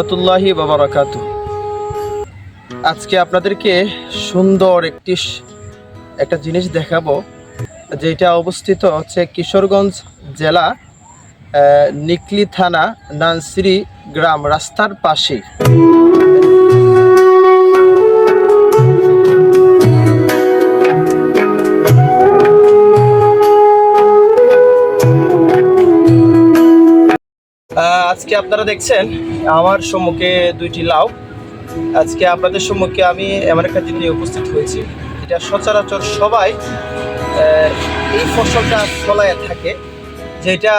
রহমতুল্লাহি বাবরাকাতু আজকে আপনাদেরকে সুন্দর একটি একটা জিনিস দেখাবো, যেটা অবস্থিত হচ্ছে কিশোরগঞ্জ জেলা নিকলি থানা, নানসিরি গ্রাম, রাস্তার পাশে আজকে আপনারা দেখছেন আমার সম্মুখে দুইটি লাউ। আজকে আপনাদের সম্মুখে আমি এমন একটা জিনিস উপস্থিত হয়েছি এটা সচরাচর সবাই এই ফসলটা ফলায় থাকে, যেটা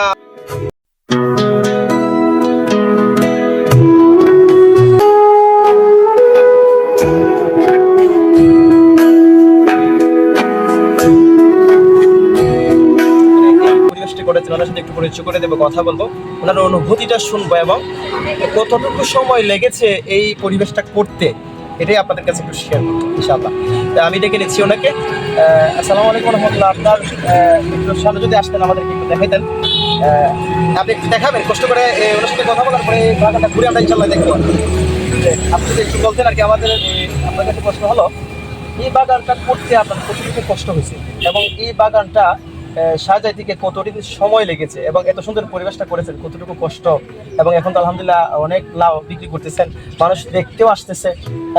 করেছেন, ওনার সাথে একটু পরিচয় করে দেবো, কথা বলব। ওনার অনুভূতিটা শুনব এবং কতটুকু সময় লেগেছে এই পরিবেশটা করতে, এটাই আপনাদের কাছে একটু শেয়ার করব, ইনশাআল্লাহ। আমি ডেকে নিচ্ছি ওনাকে। আসসালামু আলাইকুম রহমতুল্লাহ। আপনার একটু সামনে যদি আসতেন, আমাদেরকে একটু দেখাইতেন। আপনি একটু দেখাবেন, কষ্ট করে ওনার সাথে কথা বলার পরে বাগানটা ঘুরে আমরা ইনশাল্লাহ দেখব। আপনি যদি একটু বলতেন আর কি, আমাদের আপনার কাছে প্রশ্ন হলো, এই বাগানটা করতে আপনার কতটুকু কষ্ট হয়েছে? এবং এই বাগানটা সাজাই থেকে কতদিন সময় লেগেছে এবং এত সুন্দর পরিবেশটা করেছেন, কতটুকু কষ্ট? এবং এখন তো আলহামদুলিল্লাহ অনেক লাউ বিক্রি করতেছেন, মানুষ দেখতেও আসতেছে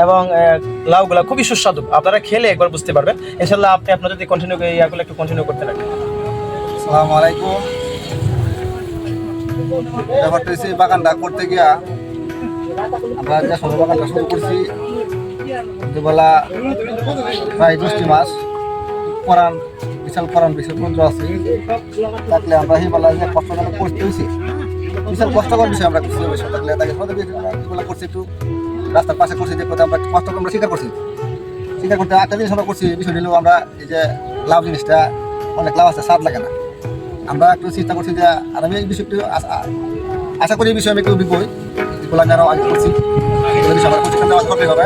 এবং লাউগুলা খুবই সুস্বাদু। আপনারা খেলে একবার বুঝতে পারবেন। ইনশাল্লাহ আপনি আপনার যদি কন্টিনিউ ইয়াগুলো একটু কন্টিনিউ করতে রাখেন আসসালামু আলাইকুম। ব্যাপারটা হচ্ছে বাগানটা করতে গিয়া আমরা যে বাগানটা শুরু করছি দুবেলা প্রায় দশটি মাস পরান বিশাল পরান বিশাল বন্ধু আছে। থাকলে আমরা সেই বেলা যে কষ্ট করে করতে হয়েছি বিশাল কষ্টকর বিষয় আমরা করছি বিষয় থাকলে তাকে সবাই বেলা করছি একটু রাস্তার পাশে করছি, যে কোথাও আমরা কষ্ট আমরা স্বীকার করছি। স্বীকার করতে একটা জিনিস আমরা করছি, বিষয় নিলেও আমরা এই যে লাভ জিনিসটা, অনেক লাভ আছে, স্বাদ লাগে না। আমরা একটু চেষ্টা করছি যে, আর আমি এই বিষয়টি আশা- করি এই বিষয়ে আমি একটু অভিজ্ঞ হই। যেগুলো আরও আগে করছি আমার করতে হবে।